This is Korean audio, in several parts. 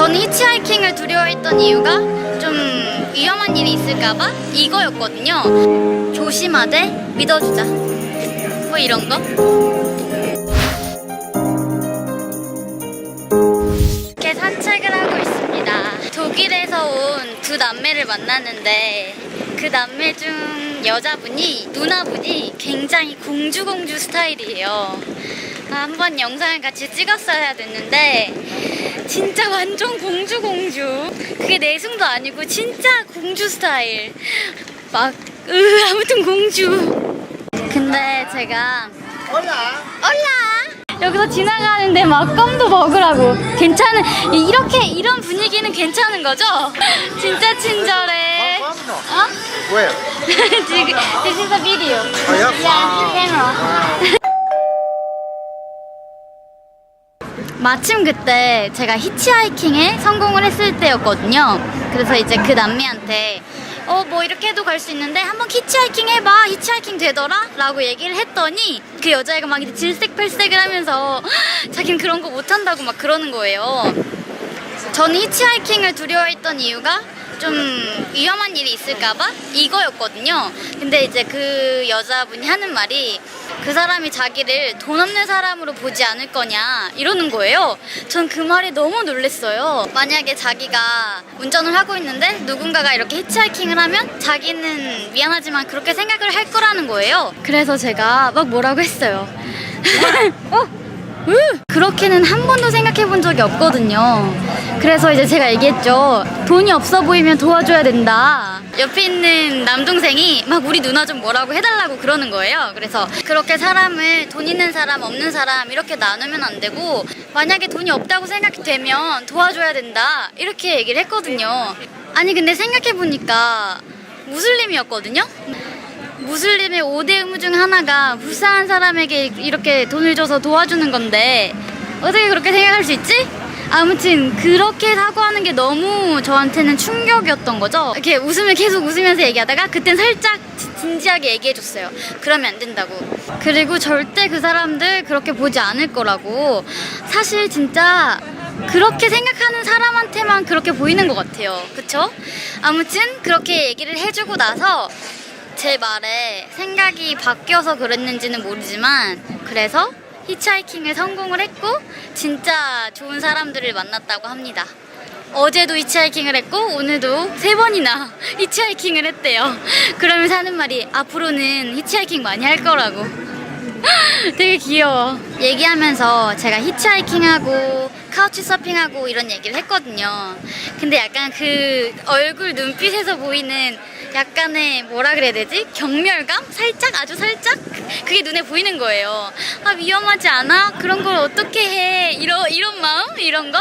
저는 히치하이킹을 두려워했던 이유가 좀 위험한 일이 있을까봐 이거였거든요. 조심하되 믿어주자. 뭐 이런 거. 이렇게 산책을 하고 있습니다. 독일에서 온 두 남매를 만났는데 그 남매 중 여자분이 누나분이 굉장히 공주 공주 스타일이에요. 아, 한번 영상을 같이 찍었어야 됐는데 진짜 완전 공주 공주. 그게 내숭도 아니고 진짜 공주 스타일. 막 으, 아무튼 공주. 근데 제가 Hola. 올라 여기서 지나가는데 막 껌도 먹으라고 괜찮은 이- 이렇게 이런 분위기는 괜찮은 거죠? 진짜 친절해 no. 어? Where? 지금 마침 그때 제가 히치하이킹에 성공을 했을 때였거든요. 그래서 이제 그 남매한테 어 뭐 이렇게 해도 갈 수 있는데 한번 히치하이킹 해봐 히치하이킹 되더라 라고 얘기를 했더니 그 여자애가 막 이제 질색팔색을 하면서 자기는 그런 거 못한다고 막 그러는 거예요. 저는 히치하이킹을 두려워했던 이유가 좀 위험한 일이 있을까봐 이거였거든요. 근데 이제 그 여자분이 하는 말이 그 사람이 자기를 돈 없는 사람으로 보지 않을 거냐 이러는 거예요. 전 그 말이 너무 놀랬어요. 만약에 자기가 운전을 하고 있는데 누군가가 이렇게 히치하이킹을 하면 자기는 미안하지만 그렇게 생각을 할 거라는 거예요. 그래서 제가 막 뭐라고 했어요. 어? 으! 그렇게는 한 번도 생각해 본 적이 없거든요. 그래서 이제 제가 얘기했죠. 돈이 없어 보이면 도와줘야 된다. 옆에 있는 남동생이 막 우리 누나 좀 뭐라고 해달라고 그러는 거예요. 그래서 그렇게 사람을 돈 있는 사람, 없는 사람 이렇게 나누면 안 되고 만약에 돈이 없다고 생각되면 도와줘야 된다. 이렇게 얘기를 했거든요. 아니, 근데 생각해 보니까 무슬림이었거든요? 무슬림의 5대 의무 중 하나가 불쌍한 사람에게 이렇게 돈을 줘서 도와주는 건데 어떻게 그렇게 생각할 수 있지? 아무튼 그렇게 사고하는 게 너무 저한테는 충격이었던 거죠. 이렇게 웃음을 계속 웃으면서 얘기하다가 그땐 살짝 지- 진지하게 얘기해 줬어요. 그러면 안 된다고. 그리고 절대 그 사람들 그렇게 보지 않을 거라고. 사실 진짜 그렇게 생각하는 사람한테만 그렇게 보이는 것 같아요. 그쵸? 아무튼 그렇게 얘기를 해주고 나서 제 말에 생각이 바뀌어서 그랬는지는 모르지만 그래서 히치하이킹을 성공을 했고 진짜 좋은 사람들을 만났다고 합니다. 어제도 히치하이킹을 했고 오늘도 세 번이나 히치하이킹을 했대요. 그러면서 하는 말이 앞으로는 히치하이킹 많이 할 거라고. 되게 귀여워. 얘기하면서 제가 히치하이킹하고 카우치 서핑하고 이런 얘기를 했거든요. 근데 약간 그 얼굴 눈빛에서 보이는 약간의 뭐라 그래야 되지? 경멸감? 살짝? 아주 살짝? 그게 눈에 보이는 거예요. 아, 위험하지 않아? 그런 걸 어떻게 해? 이런, 이런 마음? 이런 거?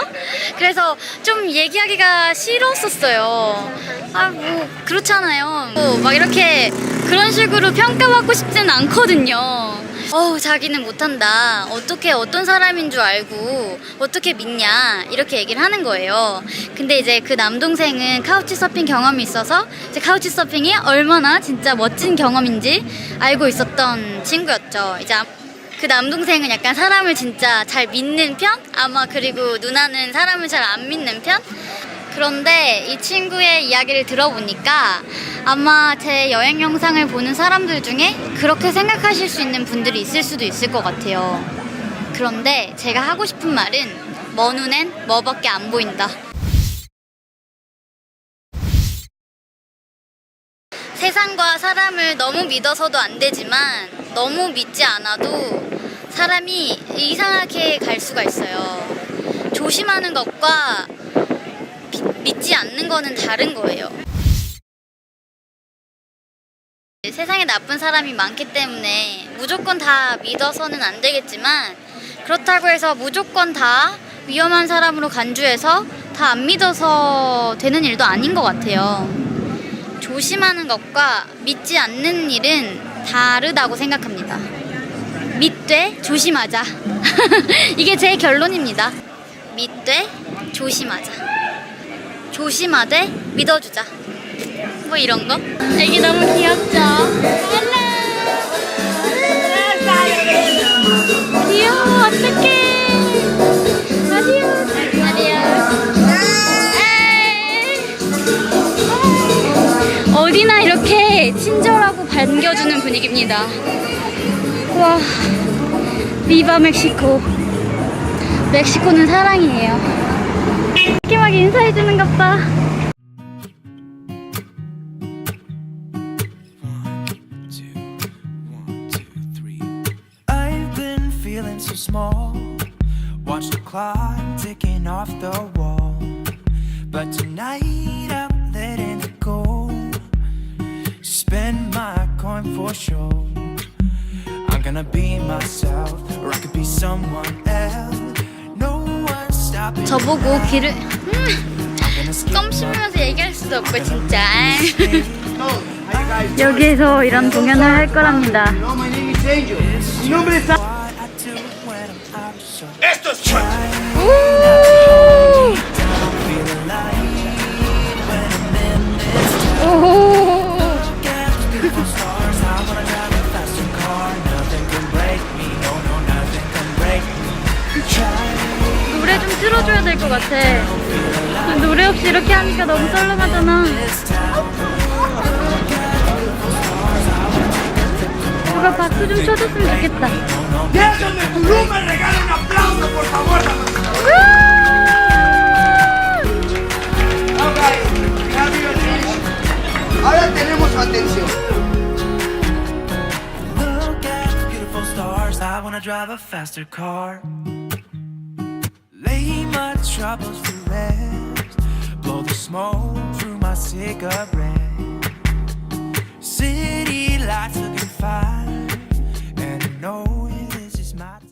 그래서 좀 얘기하기가 싫었었어요. 아, 뭐, 그렇잖아요. 뭐, 막 이렇게 그런 식으로 평가받고 싶지는 않거든요. 어우, 자기는 못한다. 어떻게 어떤 사람인 줄 알고 어떻게 믿냐. 이렇게 얘기를 하는 거예요. 근데 이제 그 남동생은 카우치 서핑 경험이 있어서 이제 카우치 서핑이 얼마나 진짜 멋진 경험인지 알고 있었던 친구였죠. 이제 아- 그 남동생은 약간 사람을 진짜 잘 믿는 편? 아마 그리고 누나는 사람을 잘 안 믿는 편? 그런데 이 친구의 이야기를 들어보니까 아마 제 여행 영상을 보는 사람들 중에 그렇게 생각하실 수 있는 분들이 있을 수도 있을 것 같아요. 그런데 제가 하고 싶은 말은 뭐 눈엔 뭐밖에 안 보인다. 세상과 사람을 너무 믿어서도 안 되지만 너무 믿지 않아도 사람이 이상하게 갈 수가 있어요. 조심하는 것과 비- 믿지 않는 거는 다른 거예요. 세상에 나쁜 사람이 많기 때문에 무조건 다 믿어서는 안 되겠지만 그렇다고 해서 무조건 다 위험한 사람으로 간주해서 다 안 믿어서 되는 일도 아닌 것 같아요. 조심하는 것과 믿지 않는 일은 다르다고 생각합니다. 믿되 조심하자. 이게 제 결론입니다. 믿되 조심하자. 조심하되 믿어주자 뭐 이런 거? 애기 너무 귀엽죠? 귀여워 어떡해 아. 어디나 이렇게 친절하고 반겨주는 분위기입니다. 와, 비바 멕시코. 멕시코는 사랑이에요. 이렇게 인사해주는 것 봐. two, one, two, three. I've been feeling so small. Watch the clock ticking off the wall. But tonight I'm letting it go. Spend my coin for sure. I'm gonna be myself, or I could be someone else. 저보고 skip 껌 씹으면서 얘기할 수도 없고 진짜. 여기에서 이런 공연을 할 거랍니다. 이 이렇게 하니까 너무 썰렁하잖아. 누가 박수 좀 쳐줬으면 좋겠다. Ahora tenemos su atención. Look at the beautiful stars. I wanna drive a faster car. Lay my troubles to rest. Smoke through my cigarette. City lights looking fine. And I know